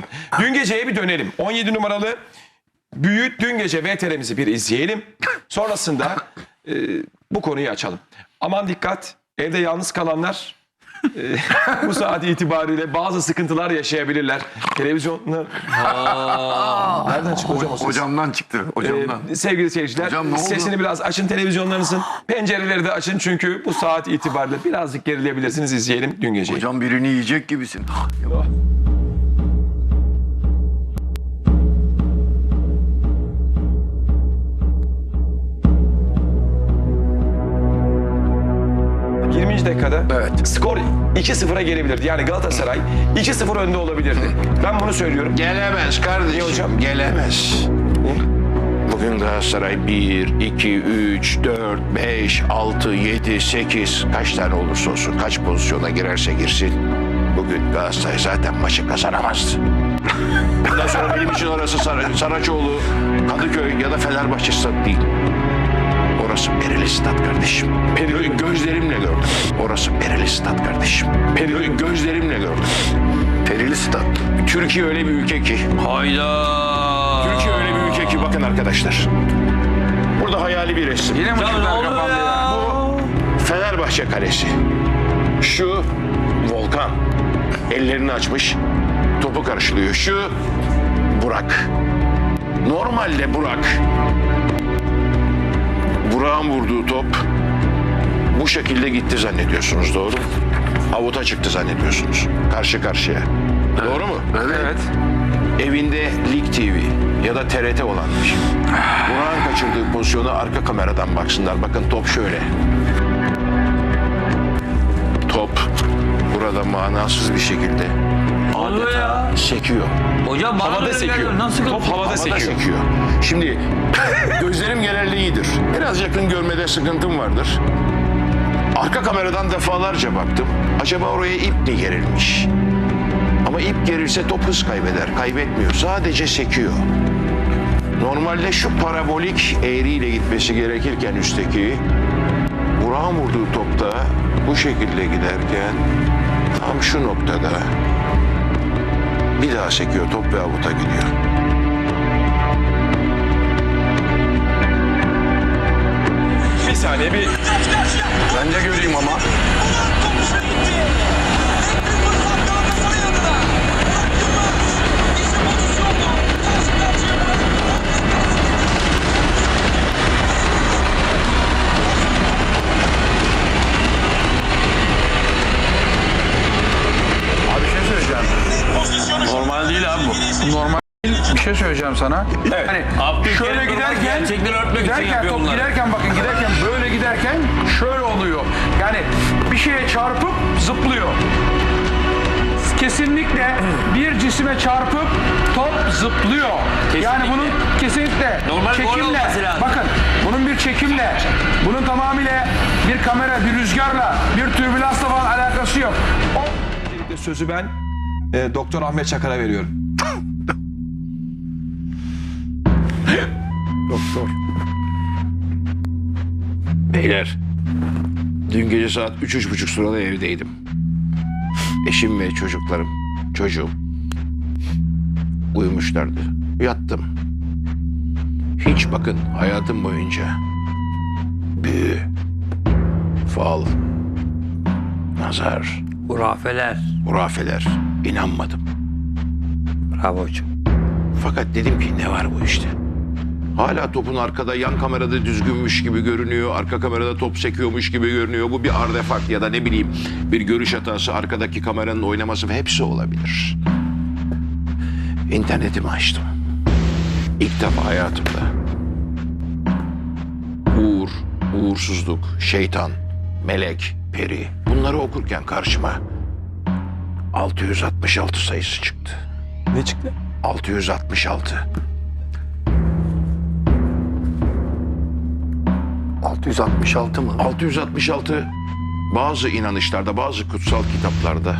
programın. Dün geceye bir dönelim. 17 numaralı Büyük dün gece VTR'mizi bir izleyelim. Sonrasında e, bu konuyu açalım. Aman dikkat evde yalnız kalanlar e, bu saat itibariyle bazı sıkıntılar yaşayabilirler. Televizyonlar... Nereden çıktı hocam o ses? Hocamdan çıktı. Hocamdan. Ee, sevgili seyirciler Hocam ne oldu? sesini biraz açın televizyonlarınızın. Pencereleri de açın çünkü bu saat itibariyle birazcık gerilebilirsiniz. izleyelim dün geceyi. Hocam birini yiyecek gibisin. Dakikada Evet. skor 2-0'a gelebilirdi. Yani Galatasaray 2-0 önde olabilirdi. Ben bunu söylüyorum. Gelemez kardeşim. Niye hocam? Gelemez. Bugün Galatasaray 1, 2, 3, 4, 5, 6, 7, 8 kaç tane olursa olsun kaç pozisyona girerse girsin bugün Galatasaray zaten maçı kazanamazdı. Bundan sonra benim için orası Sar Saraçoğlu, Kadıköy ya da Fenerbahçe stadı değil. Orası Perili Stat kardeşim. Gö- gözlerimle gördüm. Orası Perili Stat kardeşim. Gö- gözlerimle gördüm. Perili stat. Türkiye öyle bir ülke ki Hayda. Türkiye öyle bir ülke ki bakın arkadaşlar. Burada hayali bir resim. Yine mi Ya ne oluyor ya? Fenerbahçe Kalesi. Şu Volkan. Ellerini açmış. Topu karşılıyor. Şu Burak. Normalde Burak. Burak'ın vurduğu top bu şekilde gitti zannediyorsunuz doğru mu? Avuta çıktı zannediyorsunuz. Karşı karşıya. Doğru mu? Evet. evinde Lig TV ya da TRT olanmış. Burak'ın kaçırdığı pozisyonu arka kameradan baksınlar. Bakın top şöyle. Top burada manasız bir şekilde oluyor ya? adeta sekiyor. Hocam Havada sekiyor. Nasıl Top havada Havada sekiyor. sekiyor. Şimdi gözlerim genelde iyidir. Biraz yakın görmede sıkıntım vardır. Arka kameradan defalarca baktım. Acaba oraya ip mi gerilmiş? Ama ip gerilse top hız kaybeder. Kaybetmiyor. Sadece sekiyor. Normalde şu parabolik eğriyle gitmesi gerekirken üstteki Burak'ın vurduğu topta bu şekilde giderken tam şu noktada bir daha sekiyor top ve avuta gidiyor. Saniye bir Ben de göreyim ama. Şey söyleyeceğim sana. Evet. Hani Abdülkerim şöyle Durmaz giderken gerçekleri örtmek için giderken yapıyor top bunları. giderken bakın giderken böyle giderken şöyle oluyor. Yani bir şeye çarpıp zıplıyor. Kesinlikle bir cisime çarpıp top zıplıyor. Yani Kesinlikle. bunun kesinlikle Normal gol çekimle olması lazım. bakın bunun bir çekimle bunun tamamıyla bir kamera bir rüzgarla bir türbülansla falan alakası yok. O sözü ben e, Doktor Ahmet Çakar'a veriyorum. Beyler, dün gece saat üç, üç buçuk sırada evdeydim. Eşim ve çocuklarım, çocuğum uyumuşlardı. Yattım. Hiç bakın hayatım boyunca büyü, fal, nazar, Hurafeler. hurafeler inanmadım. Bravo hocam. Fakat dedim ki ne var bu işte? Hala topun arkada yan kamerada düzgünmüş gibi görünüyor. Arka kamerada top sekiyormuş gibi görünüyor. Bu bir artefakt ya da ne bileyim bir görüş hatası arkadaki kameranın oynaması hepsi olabilir. İnternetimi açtım. İlk defa hayatımda. Uğur, uğursuzluk, şeytan, melek, peri bunları okurken karşıma 666 sayısı çıktı. Ne çıktı? 666. 666 mı? 666 bazı inanışlarda, bazı kutsal kitaplarda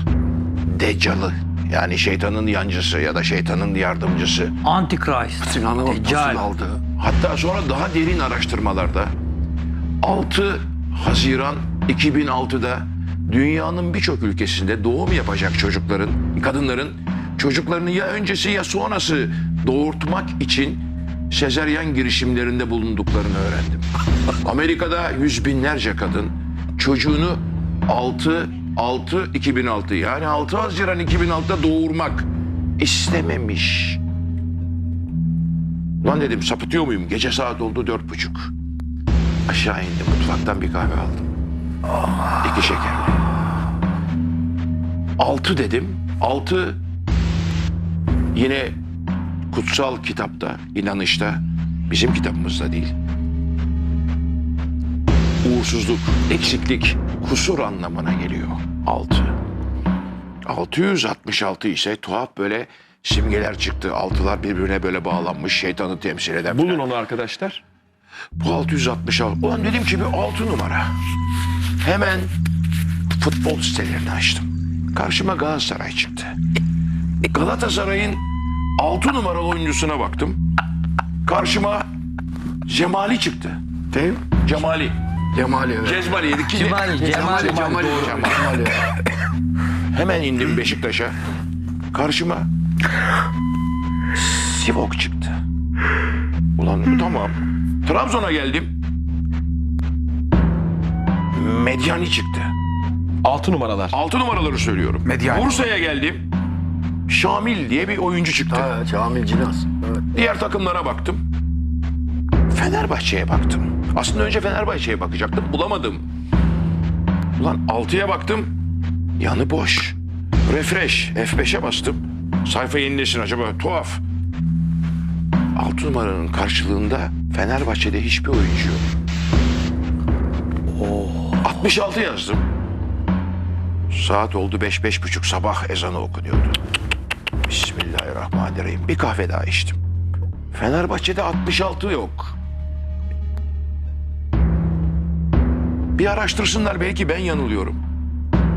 Deccalı yani şeytanın yancısı ya da şeytanın yardımcısı. Antichrist. Sinan'ı nasıl aldı? Hatta sonra daha derin araştırmalarda 6 Haziran 2006'da dünyanın birçok ülkesinde doğum yapacak çocukların, kadınların çocuklarını ya öncesi ya sonrası doğurtmak için sezeryan girişimlerinde bulunduklarını öğrendim. Amerika'da yüz binlerce kadın çocuğunu 6 6 2006 yani 6 Haziran 2006'da doğurmak istememiş. Lan dedim sapıtıyor muyum? Gece saat oldu dört buçuk. Aşağı indim mutfaktan bir kahve aldım. İki şekerli. Altı dedim. Altı yine kutsal kitapta, inanışta, bizim kitabımızda değil. Uğursuzluk, eksiklik, kusur anlamına geliyor. Altı. 666 ise tuhaf böyle simgeler çıktı. Altılar birbirine böyle bağlanmış şeytanı temsil eden. Bulun onu arkadaşlar. Bu 666. Ulan dedim ki bir 6 numara. Hemen futbol sitelerini açtım. Karşıma Galatasaray çıktı. Galatasaray'ın 6 numaralı oyuncusuna baktım. Karşıma Cemali çıktı. Değil mi? Cemali. Cemali evet. Cezmali yedik. Cemali, Cemali. Cemali. Cemali. Cemali. Hemen indim Beşiktaş'a. Karşıma Sivok çıktı. Ulan tamam. Trabzon'a geldim. Medyani çıktı. 6 numaralar. Altı numaraları söylüyorum. Medyani. Bursa'ya geldim. Şamil diye bir oyuncu çıktı. Ha, Camil Cinas. Evet. Diğer takımlara baktım. Fenerbahçe'ye baktım. Aslında önce Fenerbahçe'ye bakacaktım. Bulamadım. Ulan 6'ya baktım. Yanı boş. Refresh. F5'e bastım. Sayfa yenilesin acaba. Tuhaf. 6 numaranın karşılığında Fenerbahçe'de hiçbir oyuncu yok. 66 yazdım. Saat oldu 5 beş buçuk sabah ezanı okunuyordu. Bismillahirrahmanirrahim. Bir kahve daha içtim. Fenerbahçe'de 66 yok. Bir araştırsınlar belki ben yanılıyorum.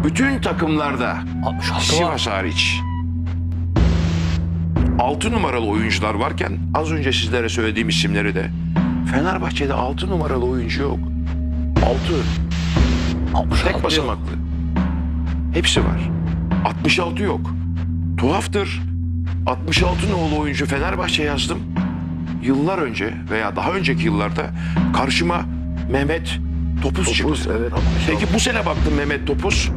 Bütün takımlarda 66 var. Sivas hariç 6 numaralı oyuncular varken az önce sizlere söylediğim isimleri de Fenerbahçe'de 6 numaralı oyuncu yok. 6 Tek basamaklı. Hepsi var. 66 yok. Tuhaftır. 66 nolu oyuncu Fenerbahçe yazdım. Yıllar önce veya daha önceki yıllarda karşıma Mehmet Topuz, Topuz, çıktı. evet. Peki bu sene baktım Mehmet Topuz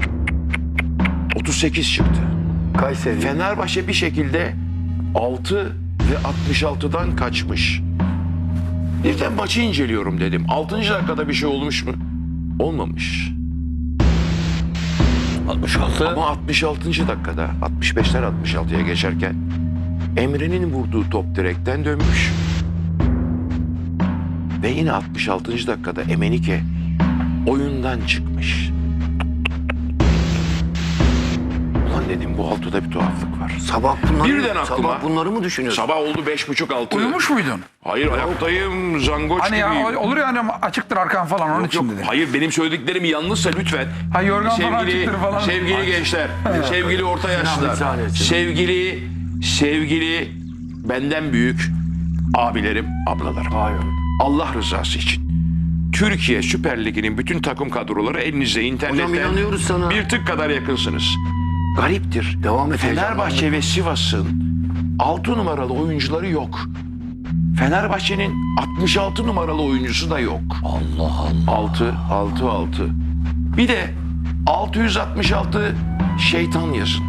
38 çıktı. Kayseri. Fenerbahçe bir şekilde 6 ve 66'dan kaçmış. Birden maçı inceliyorum dedim. 6. dakikada bir şey olmuş mu? Olmamış. 66. Ama 66. dakikada 65'ten 66'ya geçerken Emre'nin vurduğu top direkten dönmüş. Ve yine 66. dakikada Emenike oyundan çıkmış. Dedim bu altıda bir tuhaflık var. Sabah bunları, Birden aklıma- sabah bunları mı düşünüyorsun? Sabah oldu beş buçuk altı. Uyumuş muydun? Hayır ayaktayım zangoç Hani ya gibiyim. olur ya hani açıktır arkan falan onun Yok, için yok. dedim. Hayır benim söylediklerim yanlışsa lütfen. Ha, yorgan falan sevgili, çıktır falan. Sevgili gençler, sevgili orta yaşlılar, sevgili, sevgili benden büyük abilerim, ablalarım. Hayır. Allah rızası için. Türkiye Süper Ligi'nin bütün takım kadroları elinizde internetten. Hocam inanıyoruz sana. Bir tık kadar yakınsınız. Gariptir. Devam et, Fenerbahçe ve Sivas'ın 6 numaralı oyuncuları yok. Fenerbahçe'nin 66 numaralı oyuncusu da yok. Allah Allah. 6, 6, 6. Bir de 666 şeytan yazın.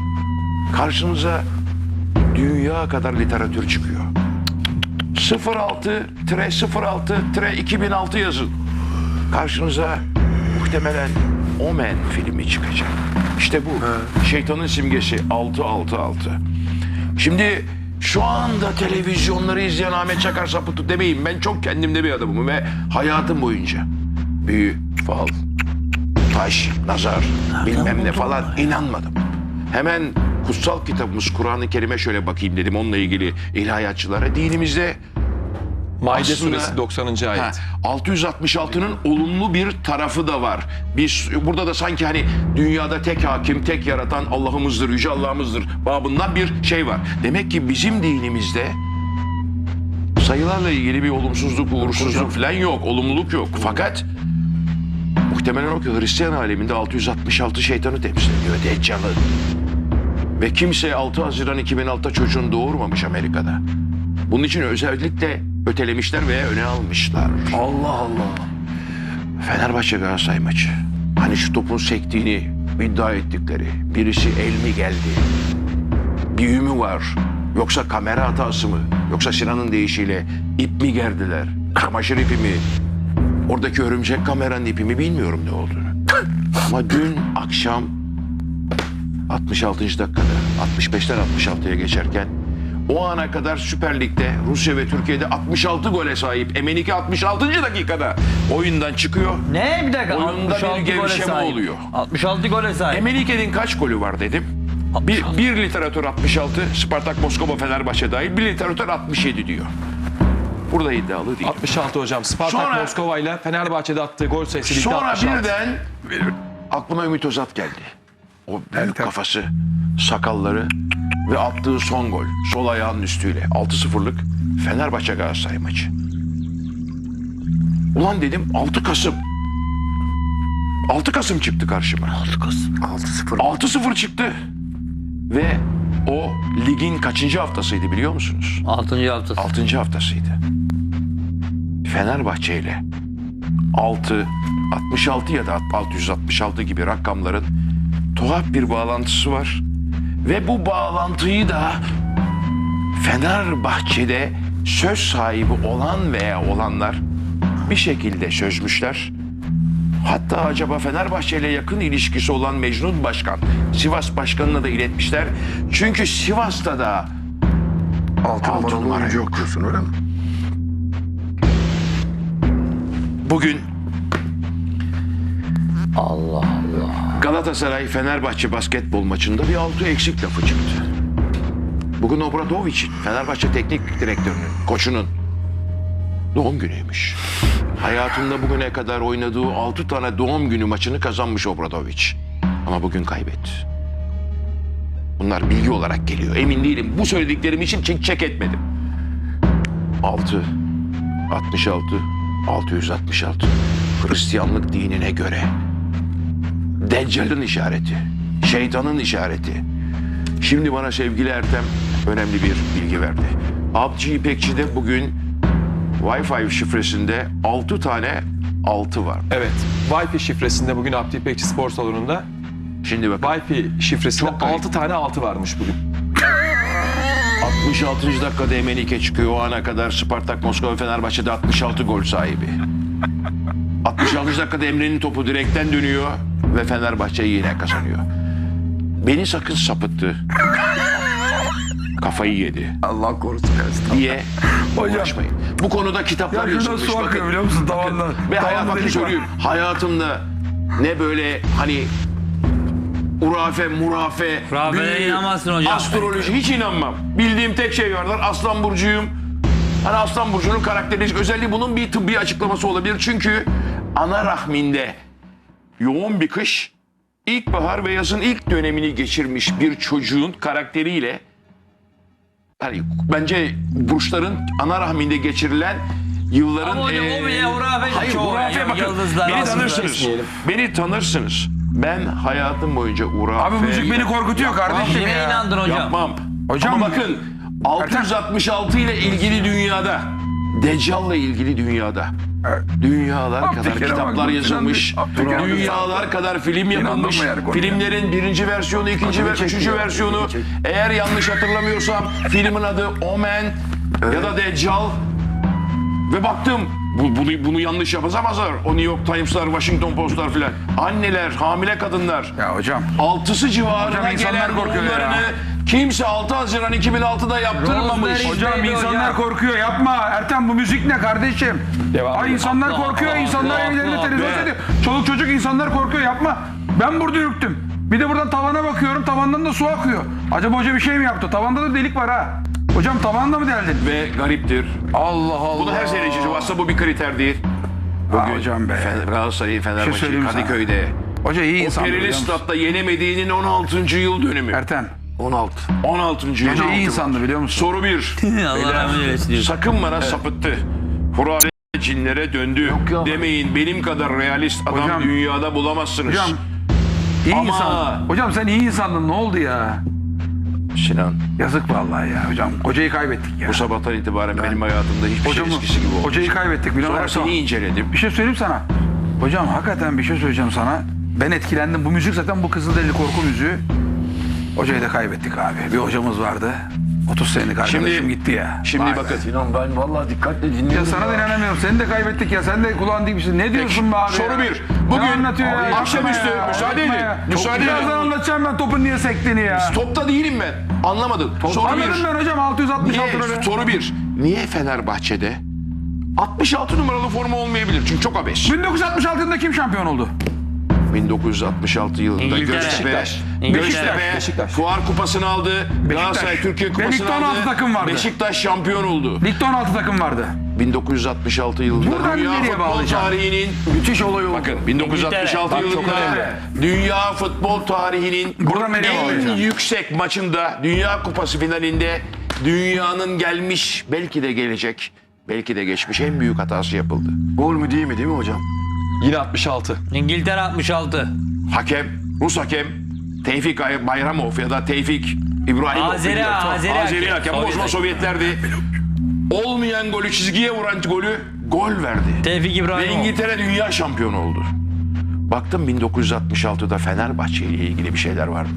Karşınıza dünya kadar literatür çıkıyor. 06 tire 06 tire 2006 yazın. Karşınıza muhtemelen Omen filmi çıkacak. İşte bu. Şeytanın simgesi 666. Şimdi şu anda televizyonları izleyen Ahmet Çakar sapıtı demeyin. Ben çok kendimde bir adamım ve hayatım boyunca büyü, fal, taş, nazar, bilmem ne falan inanmadım. Hemen kutsal kitabımız Kur'an-ı Kerim'e şöyle bakayım dedim onunla ilgili ilahiyatçılara. Dinimizde Maide Aslında- suresi 90. ayet. Ha, 666'nın olumlu bir tarafı da var. Biz burada da sanki hani dünyada tek hakim, tek yaratan Allah'ımızdır, yüce Allah'ımızdır babından bir şey var. Demek ki bizim dinimizde sayılarla ilgili bir olumsuzluk, uğursuzluk falan yok, olumluluk yok. Fakat muhtemelen o ki Hristiyan aleminde 666 şeytanı temsil ediyor, Deccal'ı. Ve kimse 6 Haziran 2006'da çocuğunu doğurmamış Amerika'da. Bunun için özellikle ötelemişler veya öne almışlar. Allah Allah. Fenerbahçe Galatasaray maçı. Hani şu topun sektiğini iddia ettikleri. Birisi el mi geldi? Büyü mü var? Yoksa kamera hatası mı? Yoksa Sinan'ın deyişiyle ip mi gerdiler? Çamaşır ipi mi? Oradaki örümcek kameranın ipi mi bilmiyorum ne olduğunu. Ama dün akşam 66. dakikada 65'ten 66'ya geçerken o ana kadar Süper Lig'de Rusya ve Türkiye'de 66 gole sahip Emenike 66. dakikada oyundan çıkıyor. Ne bir dakika? Oyunda bir 66 gole gevşeme oluyor. 66 gole sahip. Emenike'nin kaç golü var dedim. Bir, bir literatür 66, Spartak Moskova Fenerbahçe dahil bir literatür 67 diyor. Burada iddialı değil. 66 hocam. Spartak Sonra- Moskova ile Fenerbahçe'de attığı gol sayısı ligde Sonra 66. birden aklıma Ümit Özat geldi. O büyük kafası, sakalları ve attığı son gol. Sol ayağının üstüyle. 6-0'lık Fenerbahçe Galatasaray maçı. Ulan dedim 6 Kasım. 6 Kasım çıktı karşıma. 6 Kasım. 6-0. 6-0 çıktı. Ve o ligin kaçıncı haftasıydı biliyor musunuz? 6. haftası. 6. haftasıydı. Fenerbahçe ile 6, 66 ya da 666 gibi rakamların tuhaf bir bağlantısı var. Ve bu bağlantıyı da Fenerbahçe'de söz sahibi olan veya olanlar bir şekilde çözmüşler. Hatta acaba Fenerbahçe ile yakın ilişkisi olan Mecnun Başkan, Sivas Başkanı'na da iletmişler. Çünkü Sivas'ta da 6 Altı numaralı numara yok diyorsun öyle mi? bugün Allah Allah. Galatasaray Fenerbahçe basketbol maçında bir altı eksik lafı çıktı. Bugün Obradovic'in Fenerbahçe teknik direktörünün, koçunun doğum günüymüş. Hayatında bugüne kadar oynadığı altı tane doğum günü maçını kazanmış Obradovic. Ama bugün kaybetti. Bunlar bilgi olarak geliyor. Emin değilim. Bu söylediklerim için çek, çek etmedim. 6, 66, 666. Hristiyanlık dinine göre Deccal'ın işareti, şeytanın işareti. Şimdi bana sevgili Ertem önemli bir bilgi verdi. PUBG İpekçi'de bugün Wi-Fi şifresinde 6 tane 6 var. Evet. Wi-Fi şifresinde bugün Abdi İpekçi Spor Salonu'nda Şimdi bakın Wi-Fi şifresinde Çok garip. 6 tane 6 varmış bugün. 66. dakikada Emenike çıkıyor. O ana kadar Spartak Moskova Fenerbahçe'de 66 gol sahibi. 66. dakikada Emre'nin topu direkten dönüyor ve Fenerbahçe yine kazanıyor. Beni sakın sapıttı. Kafayı yedi Allah korusun. ya. diye uğraşmayın. Bu konuda kitaplar Ya yazılmış. su bakın. biliyor musun tavandan? Ve hayat bakın söyleyeyim. Hayatımda ne böyle hani urafe, murafe, Hurafeye büyü, inanmazsın hocam. astroloji hiç inanmam. Bildiğim tek şey vardır. Aslan burcuyum. Hani Aslan burcunun karakteristik özelliği bunun bir tıbbi açıklaması olabilir. Çünkü ana rahminde yoğun bir kış, ilkbahar ve yazın ilk dönemini geçirmiş bir çocuğun karakteriyle hani bence burçların ana rahminde geçirilen yılların Ama hocam o bile hurafe Hayır çoğu hurafe ya, bakın. yıldızlar Beni aslında tanırsınız. Beni tanırsınız. Ben hayatım boyunca hurafe Abi müzik beni korkutuyor kardeşim ya. inandın hocam? yapmam. Hocam- Ama bakın 666 ile ilgili dünyada Deccal'la ilgili dünyada dünyalar kadar kitaplar yazılmış. Dünyalar kadar film yapılmış. Filmlerin birinci versiyonu, ikinci ve üçüncü versiyonu. Eğer yanlış hatırlamıyorsam filmin adı Omen ya da Deccal. Ve baktım bu, bunu, bunu yanlış yapamazlar. O New York Times'lar, Washington Post'lar filan. Anneler, hamile kadınlar. Ya hocam. Altısı civarına Hocam insanlar gelen korkuyor ya. Kimse 6 Haziran 2006'da yaptırmamış. Rosemary- Hocam insanlar hocam? korkuyor yapma. Ertem bu müzik ne kardeşim? Devam Ay edelim. insanlar Haklı, korkuyor, haklı, insanlar haklı, evlerinde televizyon seyrediyor. Çoluk çocuk insanlar korkuyor yapma. Ben burada ürktüm. Bir de buradan tavana bakıyorum, tavandan da su akıyor. Acaba hoca bir şey mi yaptı? Tavanda da delik var ha. Hocam tavanda mı deldin? Ve gariptir. Allah Allah. Bunu her seyirci aslında bu bir kriter değil. Aa, hocam be. Fe- Galatasaray'ın Fenerbahçe söyleyeyim sana. Kadıköy'de. Hoca iyi O insan. perili statta yenemediğinin 16. yıl dönümü. Ertem. 16. 16. yıl. Hoca iyi insandı biliyor musun? Soru bir. Allah rahmet eylesin. Sakın bana sapıttı. Hurafe cinlere döndü. Yok ya. Demeyin benim kadar realist adam Hocam- dünyada bulamazsınız. Hocam iyi Ama- insan. Hocam sen iyi insandın ne oldu ya? Sinan Yazık vallahi ya hocam. Hocayı kaybettik ya. bu sabahtan itibaren benim hayatımda hiçbir Hocamı, şey eskisi gibi oldu. hocayı kaybettik. Bilal Sonra Ersoy. seni inceledim. Bir şey söyleyeyim sana. Hocam hakikaten bir şey söyleyeceğim sana. Ben etkilendim. Bu müzik zaten bu Kızılderili korku müziği. Hocayı da kaybettik abi. Bir hocamız vardı. 30 senelik arkadaşım Şimdi- gitti ya. Şimdi Vay be. bakın. Sinan ben vallahi dikkatle dinliyorum. Ya sana da inanamıyorum. Seni de kaybettik ya. Sen de kulağın değil misin? Ne diyorsun be abi? soru ya? bir. Bugün Ne anlatıyor ya? Akşamüstü, Yapma ya. müsaade Yapma edin. ya. Müsaade Birazdan edin. anlatacağım ben topun niye sektiğini ya. Topta değilim ben. Anlamadın. Soru Anladım bir. ben hocam 666 Niye? lira. Soru bir. Niye Fenerbahçe'de 66 numaralı forma olmayabilir? Çünkü çok abes. 1966 yılında kim şampiyon oldu? 1966 yılında İngiltere. Göztepe, Beşiktaş. Göztepe Beşiktaş. Fuar Kupası'nı aldı. Galatasaray Türkiye Ve Kupası'nı ligde 16 aldı. takım vardı. Beşiktaş şampiyon oldu. Ligde 16 takım vardı. 1966 yılında Buradan Dünya nereye Futbol bağlayacağım? tarihinin Müthiş olay oldu. Bakın 1966 İngiltere. Bak, çok yılında. Dünya Futbol tarihinin Buradan nereye en bağlayacağım? yüksek maçında Dünya Kupası finalinde dünyanın gelmiş belki de gelecek belki de geçmiş en büyük hatası yapıldı. Gol mü değil mi değil mi hocam? Yine 66. İngiltere 66. Hakem, Rus hakem Tevfik Ay- Bayramov ya da Tevfik İbrahimov. Azeri-. Azeri Azeri hakem. hakem. O Sovyet zaman hakem. Sovyetlerdi. Olmayan golü çizgiye vuran golü gol verdi. Tevfik Ve İbrahimov. İngiltere dünya şampiyonu oldu. Baktım 1966'da Fenerbahçe ile ilgili bir şeyler vardı.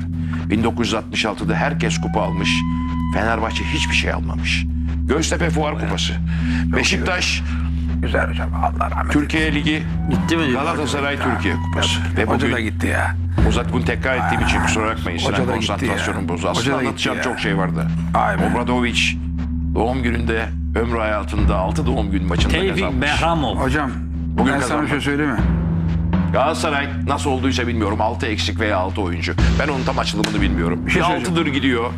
1966'da herkes kupa almış. Fenerbahçe hiçbir şey almamış. Göztepe Fuar Kupası. Beşiktaş Güzel hocam. Allah rahmet eylesin. Türkiye Ligi Gitti mi? Galatasaray Türkiye Kupası. Ve Hoca da bugün gitti ya. uzat bunu tekrar ettiğim için kusura bakmayın. Hoca Sinan da gitti konsantrasyonum ya. bozuldu. Hoca Aslında da gitti anlatacağım ya. çok şey vardı. Ay be. Obradovic doğum gününde ömrü hayatında 6 doğum gün maçında Tevfik kazanmış. Behramov. Hocam Bugün ben sana bir şey söyleyeyim mi? Galatasaray nasıl olduysa bilmiyorum. 6 eksik veya 6 oyuncu. Ben onun tam açılımını bilmiyorum. Bir şey 6'dır gidiyor.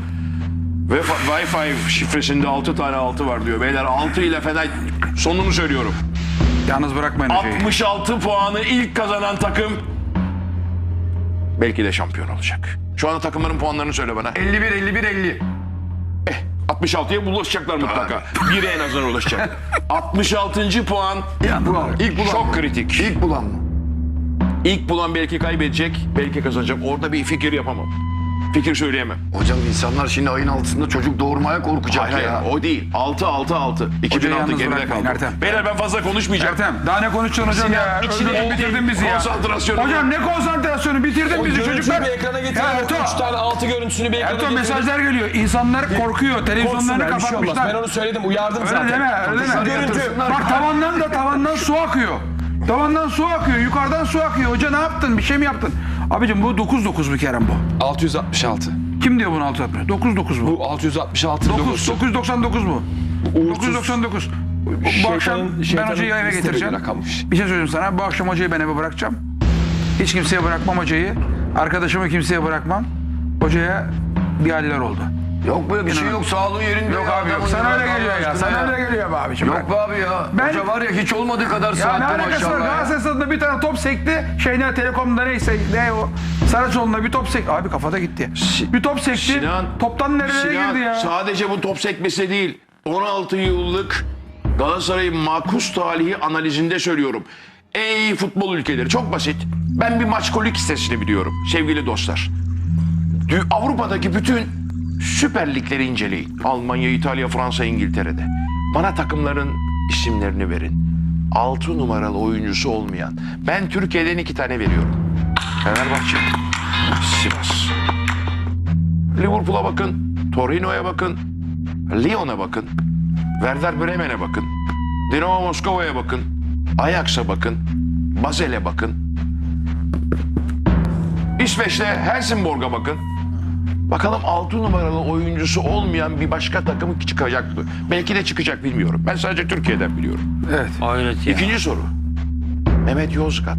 Ve Wi-Fi şifresinde 6 tane 6 var diyor. Beyler 6 ile Fener sonunu söylüyorum. Yalnız bırakmayın hocayı. 66 puanı ilk kazanan takım belki de şampiyon olacak. Şu anda takımların puanlarını söyle bana. 51 51 50. Eh, 66'ya ulaşacaklar mutlaka. Biri en azından ulaşacak. 66. puan İlk bulan. İlk bulan. çok kritik. İlk bulan mı? İlk bulan belki kaybedecek, belki kazanacak. Orada bir fikir yapamam. Fikir söyleyemem. Hocam insanlar şimdi ayın altısında çocuk doğurmaya korkacak Hayır, ya. hayır, o değil. 6 6 6. 2006 yalnız geride bırakmayın kaldı. Ertem. Beyler ben fazla konuşmayacağım. Ertem daha ne konuşacaksın hocam ya? içine Öldürdün oldu. bitirdin bizi ya. Konsantrasyonu- Hocam ne konsantrasyonu bitirdin bizi çocuklar. bir ekrana Ya getirelim. Ertuğ, 3 tane 6 görüntüsünü bir ekrana Ertuğ getirelim. mesajlar geliyor. İnsanlar korkuyor. Televizyonlarını Korksunlar, bir şey olmaz. kapatmışlar. Ben onu söyledim uyardım Öyle zaten. deme, öyle deme. görüntü. Bak tavandan da tavandan su akıyor. Tavandan su akıyor, yukarıdan su akıyor. Hoca ne yaptın? Bir şey mi yaptın? Abicim bu 9-9 bir Kerem bu. 666. Kim diyor bunu 660? 9-9 bu. Bu 666 9, logosu. 999 bu. Uğursuz. 999. Bu, Şeytanın- akşam ben şeytanın hocayı eve getireceğim. rakammış. Bir şey söyleyeyim sana. Bu akşam hocayı ben eve bırakacağım. Hiç kimseye bırakmam hocayı. Arkadaşımı kimseye bırakmam. Hocaya bir haller oldu. Yok böyle bir şey İnanın. yok. Sağlığı yerinde. Yok ya. abi yok. Sana öyle geliyor ya. Sana öyle geliyor be abiciğim. Yok be abi ya. Ben- Hoca var ya hiç olmadığı kadar Ya ne saatte alakası var? maşallah ya. Galatasaray stadında bir tane top sekti. Şeyde Telekom'da neyse ne o. Saraçoğlu'nda bir top sekti. Abi kafada gitti. Bir top sekti. Sinan, Toptan nerelere Sinan, girdi ya? sadece bu top sekmesi değil. 16 yıllık Galatasaray'ın makus talihi analizinde söylüyorum. Ey futbol ülkeleri çok basit. Ben bir maç kolik listesini biliyorum sevgili dostlar. Avrupa'daki bütün süper ligleri inceleyin. Almanya, İtalya, Fransa, İngiltere'de. Bana takımların isimlerini verin. 6 numaralı oyuncusu olmayan. Ben Türkiye'den iki tane veriyorum. Fenerbahçe, Sivas. Liverpool'a bakın, Torino'ya bakın, Lyon'a bakın, Werder Bremen'e bakın, Dinamo Moskova'ya bakın, Ajax'a bakın, Basel'e bakın. İsveç'te Helsingborg'a bakın. Bakalım 6 numaralı oyuncusu olmayan bir başka takım çıkacak mı? Belki de çıkacak bilmiyorum. Ben sadece Türkiye'den biliyorum. Evet. Hayret ya. İkinci soru. Mehmet Yozgat.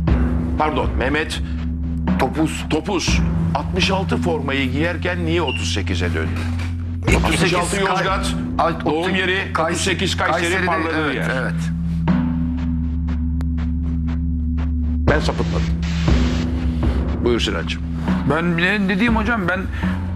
Pardon Mehmet Topuz. Topuz 66 formayı giyerken niye 38'e döndü? 66 Kay- Yozgat, Ay, doğum yeri Kays- 38 Kayseri Kayseri'de, parladığı evet, yer. Evet. Ben sapıtmadım. Buyur Sinancığım. Ben ne, diyeyim hocam ben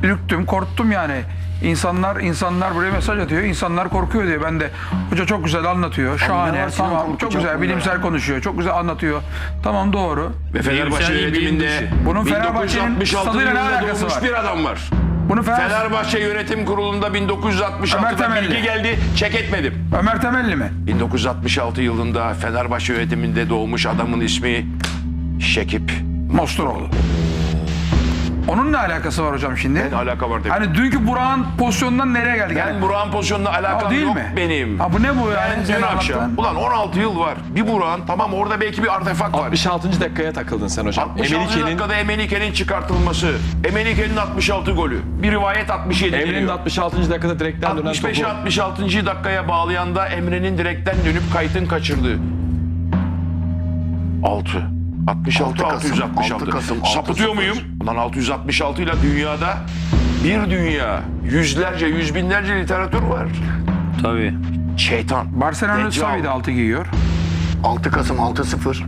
ürktüm, korktum yani. İnsanlar insanlar buraya mesaj atıyor. insanlar korkuyor diye. Ben de hoca çok güzel anlatıyor. ne Şahane. Tamam. Çok güzel bilimsel ya? konuşuyor. Çok güzel anlatıyor. Tamam doğru. Ve Fenerbahçe yönetiminde. Bunun Fenerbahçe'nin 1966 stadıyla ne yılında alakası doğmuş var? bir adam var. Bunu Fener, Fenerbahçe Yönetim Kurulu'nda Ömer 1966'da Temelli. bilgi geldi. Çek etmedim. Ömer Temelli mi? 1966 yılında Fenerbahçe yönetiminde doğmuş adamın ismi Şekip. Mosturoğlu. Onun ne alakası var hocam şimdi? Ne alaka var demek. Hani dünkü Burak'ın pozisyonundan nereye geldik? Ben Yani? Burak'ın pozisyonuna alakam değil yok mi? benim. Ha, bu ne bu yani? Ben dün akşam, anlattığın? ulan 16 yıl var. Bir Burak'ın tamam orada belki bir artefak var. 66. dakikaya takıldın sen hocam. 66 Emelike'nin dakikada Emenike'nin çıkartılması. Emenike'nin 66 golü. Bir rivayet 67 Emre'nin geliyor. 66. dakikada direkten dönen 65'e topu. 66. dakikaya bağlayan da Emre'nin direkten dönüp kayıtın kaçırdığı. 6. 66 6 Kasım, 666. 6 Kasım, 6 Sapıtıyor muyum? Ulan 666 ile dünyada bir dünya, yüzlerce, yüz binlerce literatür var. Tabii. Şeytan. Barcelona Deccal. Savi'de altı giyiyor. 6 Kasım 6-0.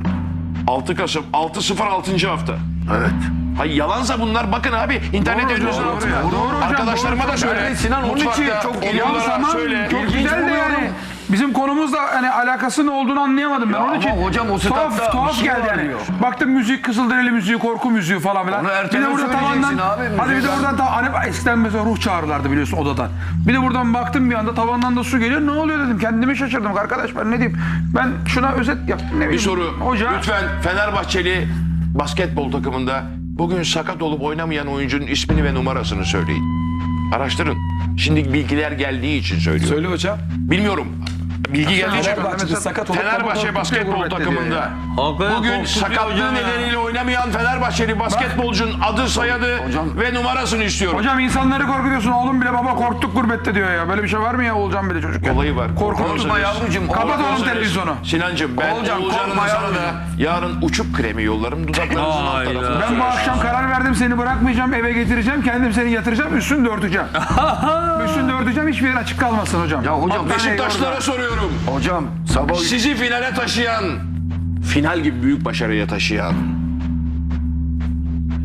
6 Kasım 6-0 6. hafta. Evet. Hayır yalansa bunlar bakın abi internet Doğru, evinizin doğru, doğru, Arkadaşlarıma doğru. da söyle. Yani Sinan, onun için çok ilginç tamam, söyle. çok güzel de yani. Bizim konumuzla hani alakası ne olduğunu anlayamadım ben. Ya Onun ama için hocam o tuhaf, statta tuhaf bir şey geldi var yani. diyor. Baktım müzik, Kızılderili müziği, korku müziği falan filan. Onu ertele söyleyeceksin abi, Hadi bir de müziği buradan ta, hani eskiden mesela ruh çağırırlardı biliyorsun odadan. Bir de buradan baktım bir anda tavandan da su geliyor. Ne oluyor dedim. Kendimi şaşırdım arkadaş ben ne diyeyim. Ben şuna özet yaptım. Ne Bir bileyim. soru. Hoca. Lütfen Fenerbahçeli basketbol takımında bugün sakat olup oynamayan oyuncunun ismini ve numarasını söyleyin. Araştırın. Şimdi bilgiler geldiği için söylüyorum. Söyle hocam. Bilmiyorum. Bilgi için. Fenerbahçe'de sakat Fenerbahçe basketbol takımında bugün sakatlığı nedeniyle oynamayan Fenerbahçeli basketbolcunun adı, soyadı Hocam- ve numarasını istiyorum. Hocam insanları korkutuyorsun. Oğlum bile baba korktuk gurbette diyor ya. Böyle bir şey var mı ya Oğulcan bile çocukken? Olayı var. Korkutma yavrucuğum. Kapat oğlum televizyonu. Sinancım ben Oğulcan, Oğulcan'ın sana da yarın uçup kremi yollarım dudaklarınızın alt tarafına. Ben bu akşam karar verdim seni bırakmayacağım eve getireceğim kendim seni yatıracağım üstünü de örteceğim. üstünü de örteceğim hiçbir yer açık kalmasın hocam. Ya hocam Beşiktaşlara soruyorum. Hocam sabah Sizi finale taşıyan, final gibi büyük başarıya taşıyan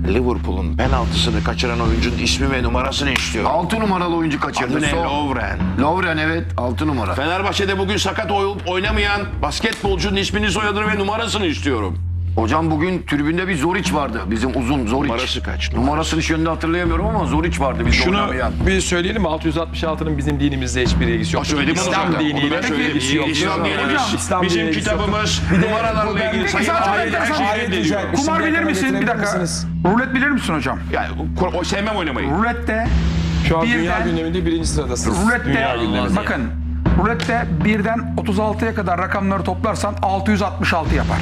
Liverpool'un penaltısını kaçıran oyuncunun ismi ve numarasını istiyorum. 6 numaralı oyuncu kaçırdı. Adı ne? Son- Lovren. Lovren evet 6 numara. Fenerbahçe'de bugün sakat olup oynamayan basketbolcunun ismini, soyadını ve numarasını istiyorum. Hocam bugün tribünde bir Zoric vardı. Bizim uzun Zoric. Numarası kaç? Numarasını şimdi hatırlayamıyorum ama Zoric vardı biz Şunu bir söyleyelim mi? 666'nın bizim dinimizle hiçbir ilgisi yok. Söyledim İslam diniyle söyleyeyim. ilgisi yok. İslam İslam bizim dinine ilgisi yok. kitabımız Bir de numaralarla ilgili sayı ayet her etmiş. Kumar bilir misin? Bir dakika. Rulet bilir misin hocam? Yani sevmem oynamayı. Rulette Şu an Birden- dünya gündeminde birinci sıradasınız. Rulette Dünya gündeminde. bakın Rulette birden 36'ya kadar rakamları toplarsan 666 yapar.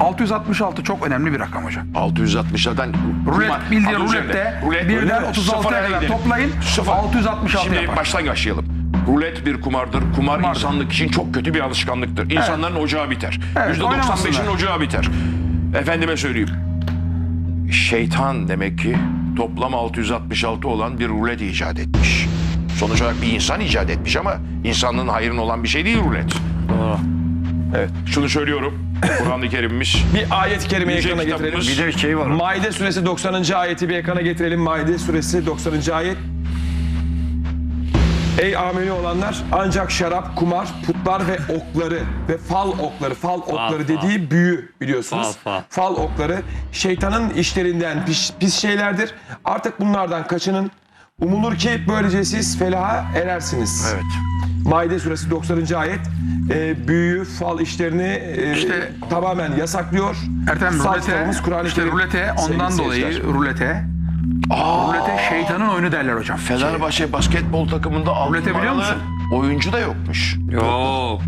666 çok önemli bir rakam hocam. 660'lardan Rulet bildiğin rulette birden 36'ya kadar toplayın 666 Şimdi yapar. baştan başlayalım. Rulet bir kumardır. Kumar Kumardır. insanlık için çok kötü bir alışkanlıktır. İnsanların ocağı biter. Evet, %95'in oynamasınlar. ocağı biter. Efendime söyleyeyim. Şeytan demek ki toplam 666 olan bir rulet icat etmiş. Sonuç olarak bir insan icat etmiş ama insanlığın hayrına olan bir şey değil rulet. Evet. Şunu söylüyorum. Kur'an-ı Kerim'imiz Bir ayet-i kerimeyi Yüce ekrana getirelim. Bir de şey var. Maide suresi 90. ayeti bir ekrana getirelim. Maide suresi 90. ayet. Ey ameli olanlar ancak şarap, kumar, putlar ve okları ve fal okları, fal okları fal. dediği büyü biliyorsunuz. Fal, fal. okları şeytanın işlerinden pis, pis şeylerdir. Artık bunlardan kaçının. Umulur ki böylece siz felaha erersiniz. Evet. Maide suresi 90. ayet e, büyü, fal işlerini e, İşte- tamamen yasaklıyor. Ertem rulete, Kur'an-ı işte rulete ondan dolayı seyirciler. rulete rulete şeytanın oyunu derler hocam. Fenerbahçe basketbol takımında Rulete biliyor musun? oyuncu da yokmuş. Yok.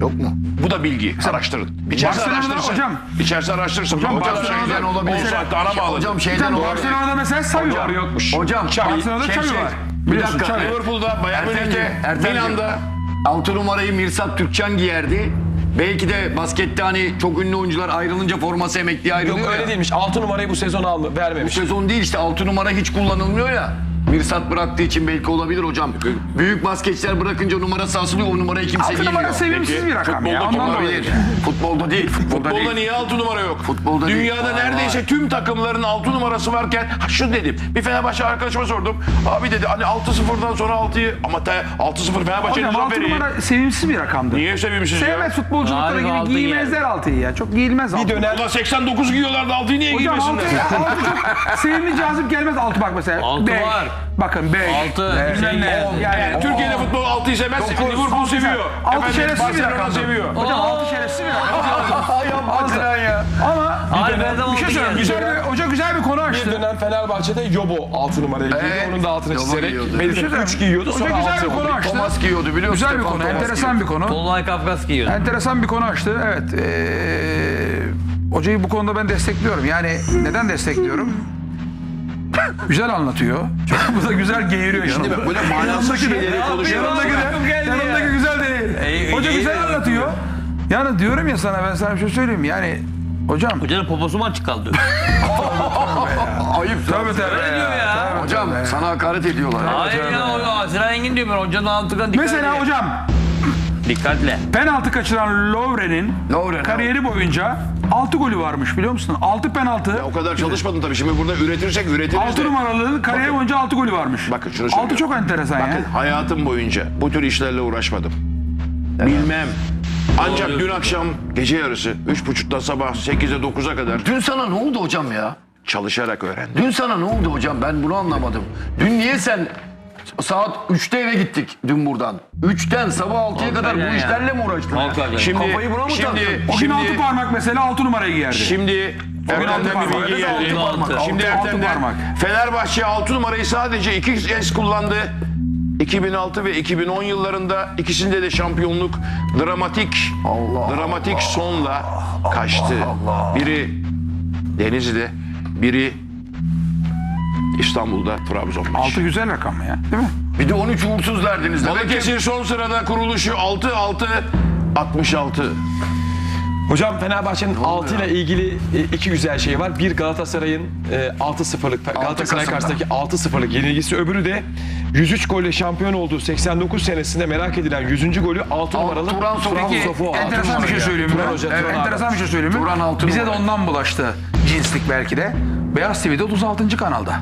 Yok mu? Bu da bilgi. Araştırın. İçerisi araştırsın. hocam- İçerisi araştırsın. Hocam Barcelona'da şeyden olabilir. Saatte ana bağladı. Hocam şeyden Hocam olabilir. Barcelona'da mesela Xavi var. yokmuş. Hocam Barcelona'da Şey, şey, var. Bir Biliyorsun dakika. Xavi. Liverpool'da, Bayern Ertem'ciğim, Münih'te. Milan'da. 6 numarayı Mirsat Türkçen giyerdi. Belki de baskette hani çok ünlü oyuncular ayrılınca forması emekliye Yok ayrılıyor öyle ya. değilmiş. 6 numarayı bu sezon alma, Bu vermemiş. sezon değil işte 6 numara hiç kullanılmıyor ya. Mirsat bıraktığı için belki olabilir hocam. Büyük basketçiler bırakınca numarası asılıyor. O numarayı kimse Altı numara sevimsiz bir rakam ya. futbolda Ondan dolayı. Olabilir. Futbolda değil. Futbolda, Futbolda değil. niye 6 numara yok? Futbolda değil. Dünyada neredeyse tüm takımların 6 numarası varken ha şu dedim. Bir Fenerbahçe arkadaşıma sordum. Abi dedi hani 6-0'dan sonra 6'yı ama ta- 6-0 Fenerbahçe'nin Hocam altı zaferi. numara sevimsiz bir rakamdır. Niye sevimsiz ya? Sevmez futbolculuklara Harika gibi altı giymezler altıyı ya. Çok giyilmez altı. Bir dönem Ulan 89 giyiyorlardı 6'yı niye Hocam altı, giymesinler? altı çok sevimli cazip gelmez altı bak mesela. Altı Beş. var. Bakın 5. Altı, Bilmem ne. Yani, Türkiye'de futbol 6'yı sevmezse Dokuz, Liverpool seviyor. Altı Efendim, şerefsiz bir rakam. seviyor. Hocam altı şerefsiz bir rakam. Ama Hayır, ben de bir şey söyleyeyim. Güzel bir, hoca güzel bir konu bir açtı. dönem Fenerbahçe'de Yobo 6 numarayı giydi. Evet, Onun da altını Yobo çizerek giyiyordu. belki Bir şey 3 giyiyordu Hoca sonra güzel 6 bir konu açtı. Thomas giyiyordu biliyor musun? Güzel bir konu, enteresan bir konu. Tolunay Kafkas giyiyor. Enteresan bir konu açtı. Evet. Ee, hocayı bu konuda ben destekliyorum. Yani neden destekliyorum? güzel anlatıyor. Çok bu da güzel geğiriyor Şimdi yanımda. bak böyle manasız şeyleri konuşuyoruz. Yanımdaki de, yanımdaki ya. güzel değil. Ey, Hoca güzel anlatıyor. Yani diyorum ya sana ben sana bir şey söyleyeyim. Yani hocam Hocanın poposu mu açık kaldı? Ayıp. Tövbe tövbe. Öyle diyor ya. Hocam sana hakaret ediyorlar. Hayır ya o Sinan Engin diyor ben hocanın altına dikkat Mesela hocam Dikkatle. penaltı kaçıran Lovren'in Lovren, kariyeri boyunca 6 golü varmış biliyor musun? 6 penaltı. O kadar çalışmadın tabii. Şimdi burada üretirsek üretiriz 6 de. numaralı kariyeri boyunca 6 golü varmış. Bakın şunu 6 söylüyorum. çok enteresan Bakın ya. hayatım boyunca bu tür işlerle uğraşmadım. Bilmem. Ancak dün akşam gece yarısı 3.30'da sabah 8'e 9'a kadar Dün sana ne oldu hocam ya? çalışarak öğrendim. Dün sana ne oldu hocam? Ben bunu anlamadım. Dün niye sen saat 3'te eve gittik dün buradan. 3'ten sabah 6'ya kadar bu ya. işlerle mi uğraştın? Hakikaten. Şimdi Kafayı buna mı şimdi taktın? O gün 6 parmak mesela 6 numarayı giyerdi. şimdi altı Ertem'den bir bilgi geldi. altı parmak. Şimdi Altı- altı Ertem'den parmak. Fenerbahçe 6 numarayı sadece iki kez kullandı. 2006 ve 2010 yıllarında ikisinde de şampiyonluk dramatik Allah dramatik sonla kaçtı. Biri Denizli'de, biri İstanbul'da Trabzon maçı. 6 güzel rakam ya değil mi? Bir de 13 uğursuz ki Balıkesir son sırada kuruluşu 6 6 66. Hocam Fenerbahçe'nin 6 ile ilgili e, iki güzel şey var. Bir Galatasaray'ın e, 6-0'lık Galatasaray Kasım'da. karşısındaki 6-0'lık yenilgisi. Öbürü de 103 golle şampiyon olduğu 89 senesinde merak edilen 100. golü 6 numaralı Turan Sofu. Turan Peki, Sofu. Enteresan bir şey söyleyeyim mi? Hoca, Evet, enteresan bir şey söyleyeyim mi? Turan Bize de ondan bulaştı cinslik belki de. Beyaz TV'de 36. kanalda.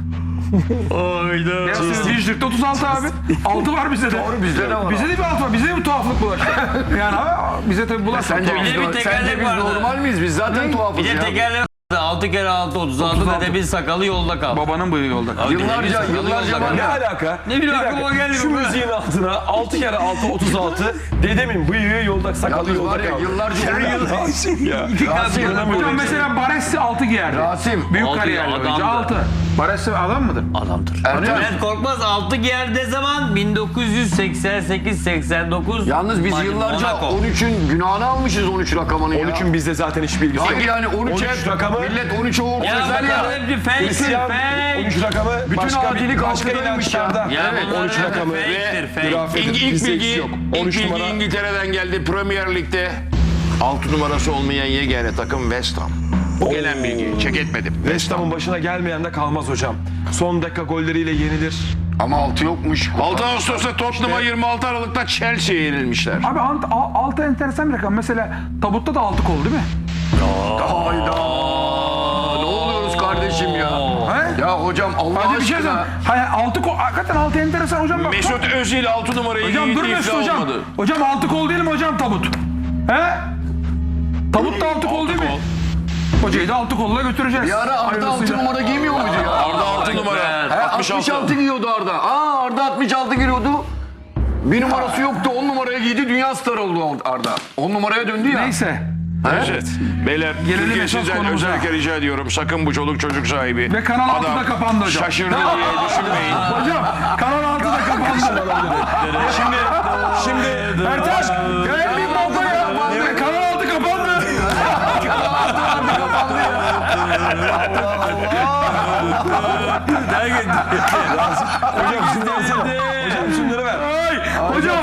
Beyaz TV Dijitürk'te 36 abi. 6 var bizde de. Doğru, bizde de var Bizde de bir 6 var. Bizde de bir tuhaflık bulaştı. yani abi bize tabii bulaştı. Sence biz, Bir de bir sence tekerlek biz vardı. normal miyiz? Biz zaten tuhafız Bir de ya. tekerlek 6 kere 6 36 36. dedemin sakalı yolda kaldı. Babanın bıyığı yolda. Dedemin Yıllarca- yıllarca var kaldı. Ne alaka? Ne bileyim, Bir aklıma geldi Şu müziğin altına 6 kere 6 36 dedemin bıyığı yolda sakalı yolda var ya kaldı. yıllarca Rasim ya. Hocam mesela Baresi 6 giyerdi. Rasim. Büyük kariyerli oyuncu 6. Baresi adam mıdır? Adamdır. Ertem. Bülent Korkmaz 6 giyer ne zaman? 1988-89 Yalnız biz yıllarca Monaco. 13'ün günahını almışız 13 rakamını ya. 13'ün bizde zaten hiç bilgisi yok. Hayır yani 13 13 hep rakamı millet 13'e uğur Ya sezer ya. bakalım hepsi fake, İsyan, fake. 13 rakamı Bütün başka, adilik başka inançlarda. Ya evet, bunlar 13 hep rakamı fake'tir, ve fake. hürafedir. İlk, ilk bilgi, yok. ilk 13 bilgi numara. İngiltere'den geldi. Premier Lig'de 6 numarası olmayan yegane takım West Ham. Bu gelen bilgi. Çek etmedim. West Ham'ın başına gelmeyen de kalmaz hocam. Son dakika golleriyle yenilir. Ama 6 yokmuş. 6 Ağustos'ta Tottenham'a 26 Aralık'ta Chelsea'ye yenilmişler. Abi 6 enteresan bir rakam. Mesela tabutta da 6 kol değil mi? Hayda. Ne oluyoruz kardeşim ya? He? Ya hocam Allah Hadi bir şey aşkına. söyleyeyim. Hayır 6 kol. Hakikaten 6 enteresan hocam bak. Mesut Özil 6 numarayı Hocam giydi dur Mesut iflah hocam. olmadı. Hocam 6 kol değil mi hocam tabut? He? Tabut da 6 kol değil mi? Hocayı da 6 kolla götüreceğiz. Bir ara Arda 6 Hayırlısıyla. numara giymiyor muydu ya? Arda 6 numara. He, 66. 66 giyiyordu Arda. Aa Arda 66 giyiyordu. Bir numarası yoktu 10 numaraya giydi dünya starı oldu Arda. 10 numaraya döndü ya. Neyse. Evet. Beyler Gelelim Türkiye esas sizden konumuza. özellikle rica ediyorum. Sakın bu çoluk çocuk sahibi. Ve Kanal altı da kapandı hocam. Şaşırdı diye düşünmeyin. Hocam kanal 6 da kapandı. Şimdi şimdi Ertaş ya en büyük bomba ya. Ya Kanal 6 kapandı. Hocam şunları versene. Hocam şunları ver. Ay, hocam